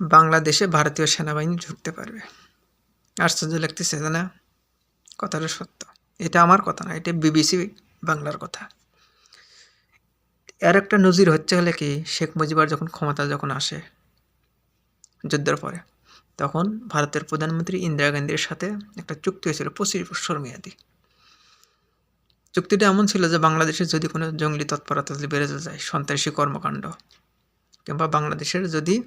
বাংলাদেশে ভারতীয় সেনাবাহিনী ঢুকতে পারবে। আশ্চর্য লাগতেছে না? কথাটা সত্য। এটা আমার কথা না, এটা বিবিসি বাংলার কথা। এর একটা নজির হচ্ছে হলে কি, শেখ মুজিবার যখন ক্ষমতা যখন আসে যুদ্ধের পরে, তখন ভারতের প্রধানমন্ত্রী ইন্দিরা গান্ধীর সাথে একটা চুক্তি হয়েছিল, পঁচিশ বছর মেয়াদি। চুক্তিটা এমন ছিল যে বাংলাদেশে যদি কোনো জঙ্গলি তৎপরতা বেড়ে যায়, সন্ত্রাসী কর্মকাণ্ড, কিংবা বাংলাদেশের যদি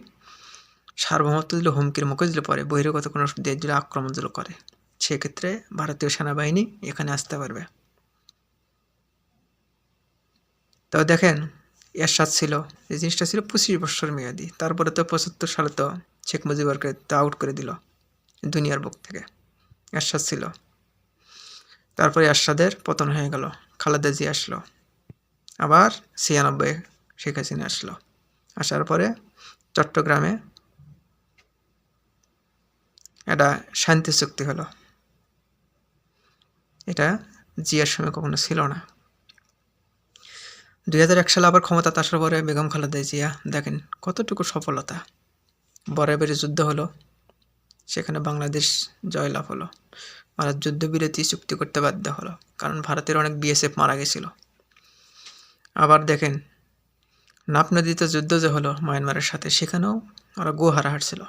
সার্বভৌমত্ব দিলে, হুমকির মুখে দিলে, পরে বহিরাগত কোনো দেশ যদি আক্রমণ দিল, করে। সেক্ষেত্রে ভারতীয় সেনাবাহিনী এখানে আসতে পারবে। তো দেখেন, এরশাদ ছিল। এই জিনিসটা ছিল পঁচিশ বছর মেয়াদি। তারপরে তো পঁচাত্তর সালে তো শেখ মুজিবরকে তো আউট করে দিল দুনিয়ার বুক থেকে। এরশাদ ছিল। তারপরে এরশাদের পতন হয়ে গেল। খালেদা জি আসলো। আবার ছিয়ানব্বই শেখ হাসিনা আসলো। আসার পরে চট্টগ্রামে এটা শান্তি চুক্তি হলো। এটা জিয়ার সময় কখনো ছিল না। দুই হাজার এক সালে আবার ক্ষমতা আসার পরে বেগম খালেদা জিয়া, দেখেন কতটুকু সফলতা। বরাবরই যুদ্ধ হলো, সেখানে বাংলাদেশ জয়লাভ হলো। ভারত যুদ্ধবিরতি চুক্তি করতে বাধ্য হলো, কারণ ভারতের অনেক বিএসএফ মারা গেছিল। আবার দেখেন নাপ নদীতে যুদ্ধ যে হলো মায়ানমারের সাথে, সেখানেও ওরা গো হারাহার ছিল।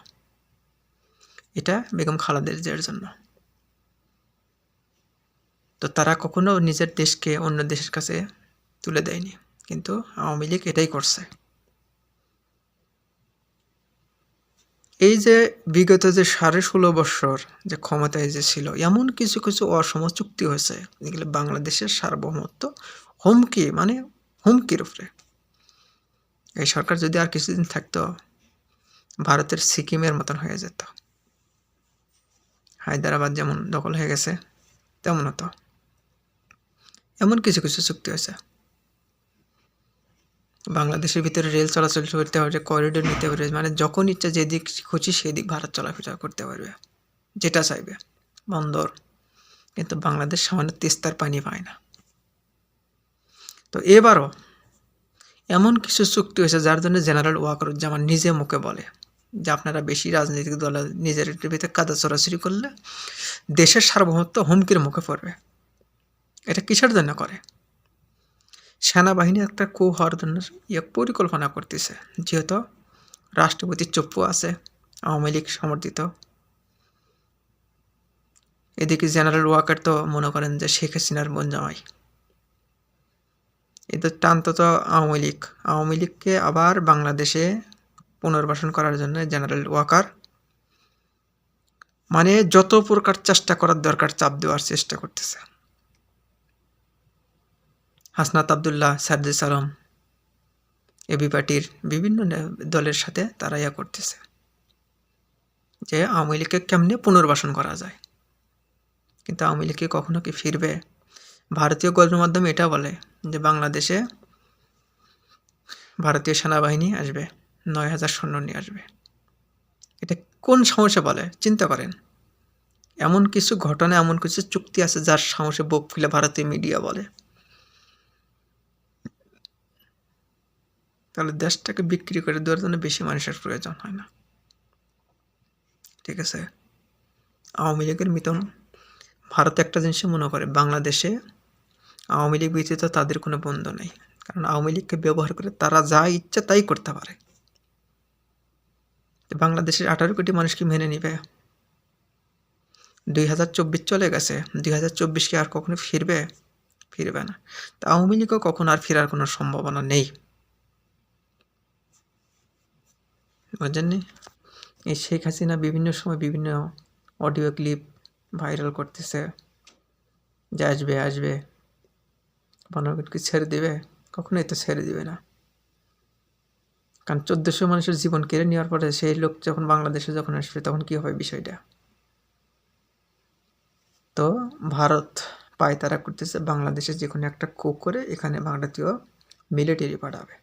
এটা বেগম খালাদের জিয়ার জন্য। তো তারা কখনো নিজের দেশকে অন্য দেশের কাছে তুলে দেয়নি, কিন্তু আওয়ামী লীগ এটাই করছে। এই যে বিগত যে সাড়ে ষোলো বছর যে ক্ষমতায় যে ছিল, এমন কিছু কিছু অসম চুক্তি হয়েছে, যেগুলো বাংলাদেশের সার্বভৌমত্ব হুমকি মানে হুমকির উপরে। এই সরকার যদি আর কিছুদিন থাকতো, ভারতের সিকিমের মতন হয়ে যেত। হায়দ্রাবাদ যেমন দখল হয়ে গেছে তেমন তো। এমন কিছু কিছু চুক্তি হয়েছে। বাংলাদেশের ভিতরে রেল চলাচল করতে পারবে করিডোর নিতে পারবে মানে যখন ইচ্ছা যেদিক খুশি সেদিক ভারত চলাফেরা করতে পারবে, যেটা চাইবে, বন্দর। কিন্তু বাংলাদেশ সামান্য তিস্তার পানি পায় না। তো এবারও এমন কিছু চুক্তি হয়েছে যার জন্য জেনারেল ওয়াকরুজ্জামান নিজে মুখে বলে। যে আপনারা বেশি রাজনৈতিক দল নিজের ভিতরে কাদা চড়াচড়ি করলে দেশের সার্বভৌমত্ব হুমকির মুখে পড়বে। এটা কিসের জন্য করে? সেনাবাহিনী একটা কু হওয়ার জন্য ইয়ে পরিকল্পনা করতেছে। যেহেতু রাষ্ট্রপতি চপ্পু আছে, আওয়ামী লীগ সমর্থিত। এদিকে জেনারেল ওয়াকার তো মনে করেন যে শেখ হাসিনার বোন জামাই এদের টান্ত তো আওয়ামী লীগ। আওয়ামী লীগকে আবার বাংলাদেশে পুনর্বাসন করার জন্য জেনারেল ওয়াকার। মানে যত প্রকার চেষ্টা করার দরকার, চাপ দেওয়ার চেষ্টা করতেছে। হাসনাত আবদুল্লাহ সার্জিস আলম এবি পার্টির বিভিন্ন দলের সাথে তারা ইয়া করতেছে। যে আওয়ামী লীগকে কেমনে পুনর্বাসন করা যায়? কিন্তু আওয়ামী লীগকে কখনো কি ফিরবে? ভারতীয় গল্পের মাধ্যমে এটা বলে যে বাংলাদেশে ভারতীয় সেনাবাহিনী আসবে। নয় হাজার সৈন্য নিয়ে আসবে। এটা কোন সমস্যা বলে? চিন্তা করেন। এমন কিছু ঘটনা, এমন কিছু চুক্তি আছে যার সাহসে বুক ফুলে ভারতীয় মিডিয়া বলে। তাহলে দেশটাকে বিক্রি করে দেওয়ার জন্য বেশি মানুষের প্রয়োজন হয় না। ঠিক আছে? আওয়ামী লীগের মিতন ভারত একটা জিনিসে মনে করে, বাংলাদেশে আওয়ামী লীগ ব্যতীত তাদের কোনো বন্ধু নেই। কারণ আওয়ামী লীগকে ব্যবহার করে তারা যা ইচ্ছা তাই করতে পারে। বাংলাদেশের আঠারো কোটি মানুষ কি মেনে নিবে। দুই হাজার চব্বিশ চলে গেছে। দুই হাজার চব্বিশকে আর কখনো ফিরবে? ফিরবে না। তা আওয়ামী লীগও কখনো আর ফেরার কোনো সম্ভাবনা নেই। বুঝেননি? এই শেখ হাসিনা বিভিন্ন সময় বিভিন্ন অডিও ক্লিপ ভাইরাল করতেছে। যে আসবে আসবে। কি ছেড়ে দিবে। কখনোই তো ছেড়ে দিবে না। কারণ চোদ্দোশো মানুষের জীবন কেড়ে নেওয়ার পরে সেই লোক যখন বাংলাদেশে যখন আসবে, তখন কী হবে বিষয়টা? তো ভারত পায় তারা করতেছে, বাংলাদেশে যে কোনো একটা কুক করে এখানে ভারতীয় মিলিটারি পাঠাবে।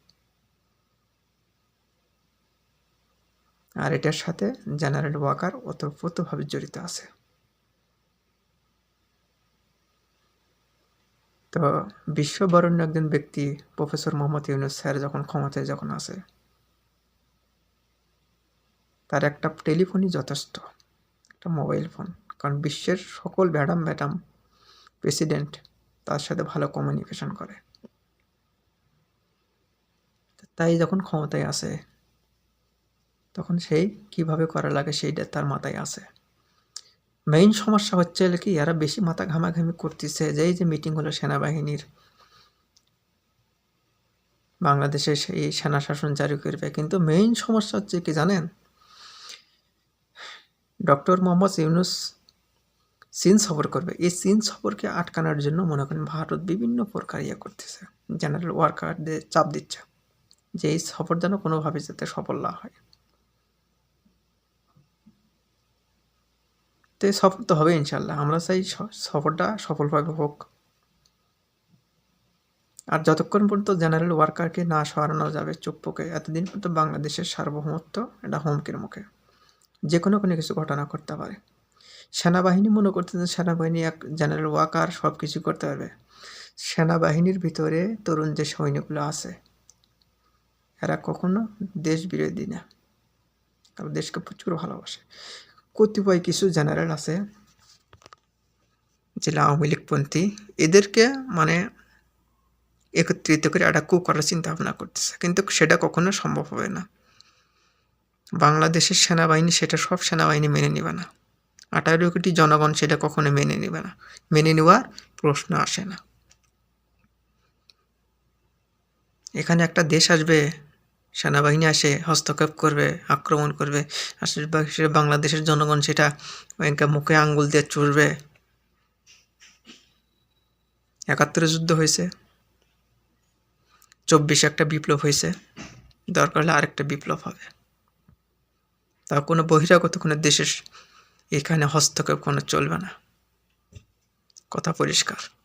আর এটার সাথে জেনারেল ওয়াকার ওতপ্রোতভাবে জড়িত আছে। তো বিশ্ববরণ্য একজন ব্যক্তি প্রফেসর মোহাম্মদ ইউনুস স্যার যখন ক্ষমতায় যখন আসে তার একটা টেলিফোনই যথেষ্ট, একটা মোবাইল ফোন। কারণ বিশ্বের সকল ব্যাডাম ব্যাডাম প্রেসিডেন্ট তার সাথে ভালো কমিউনিকেশন করে। তাই যখন ক্ষমতায় আসে, তখন সেই কীভাবে করা লাগে সেইটা তার মাথায় আসে। মেইন সমস্যা হচ্ছে কি, এরা বেশি মাথা ঘামাঘামি করতেছে যে এই যে মিটিং হলো সেনাবাহিনীর। বাংলাদেশে সেই সেনা শাসন জারি করবে। কিন্তু মেইন সমস্যা হচ্ছে কি জানেন? ডক্টর মোহাম্মদ ইউনুস চীন সফর করবে। এই চীন সফরকে আটকানোর জন্য মনে করেন ভারত বিভিন্ন প্রকার ইয়ে করতেছে। জেনারেল ওয়ার্কারদের চাপ দিচ্ছে যে এই সফর যেন কোনোভাবে যাতে সফল না হয়। তো এই সফর তো হবে ইনশাল্লাহ আমরা চাই সফরটা সফলভাবে হোক। আর যতক্ষণ পর্যন্ত জেনারেল ওয়ার্কারকে না সরানো যাবে চুপ্পকে এতদিন পর্যন্ত বাংলাদেশের সার্বভৌমত্ব এটা হুমকির মুখে। যে কোনো কোনো কিছু ঘটনা করতে পারে। সেনাবাহিনী মনে করতেছে সেনাবাহিনী এক জেনারেল ওয়ার্কার সব কিছু করতে পারবে। সেনাবাহিনীর ভিতরে তরুণ যে সৈন্যগুলো আছে, এরা কখনো দেশ বিরোধী না। কারণ দেশকে প্রচুর ভালোবাসে। কতিপয় কিছু জেনারেল আছে যে আওয়ামী লীগপন্থী এদেরকে মানে একত্রিত করে একটা কু করার চিন্তা ভাবনা করতেছে। কিন্তু সেটা কখনো সম্ভব হবে না। বাংলাদেশের সেনাবাহিনী সেটা সব সেনাবাহিনী মেনে নেবে না। আঠারো কোটি জনগণ সেটা কখনো মেনে নেবে না। মেনে নেওয়ার প্রশ্ন আসে না। এখানে একটা দেশ আসবে, সেনাবাহিনী আসে, হস্তক্ষেপ করবে, আক্রমণ করবে আসলে বাংলাদেশের জনগণ সেটা মুখে আঙ্গুল দিয়ে চুরবে একাত্তরে যুদ্ধ হয়েছে। চব্বিশে একটা বিপ্লব হয়েছে। দরকার হলে আরেকটা বিপ্লব হবে। তা কোনো বহিরাগত কোনো দেশের এখানে হস্তক্ষেপ কোনো চলবে না। কথা পরিষ্কার।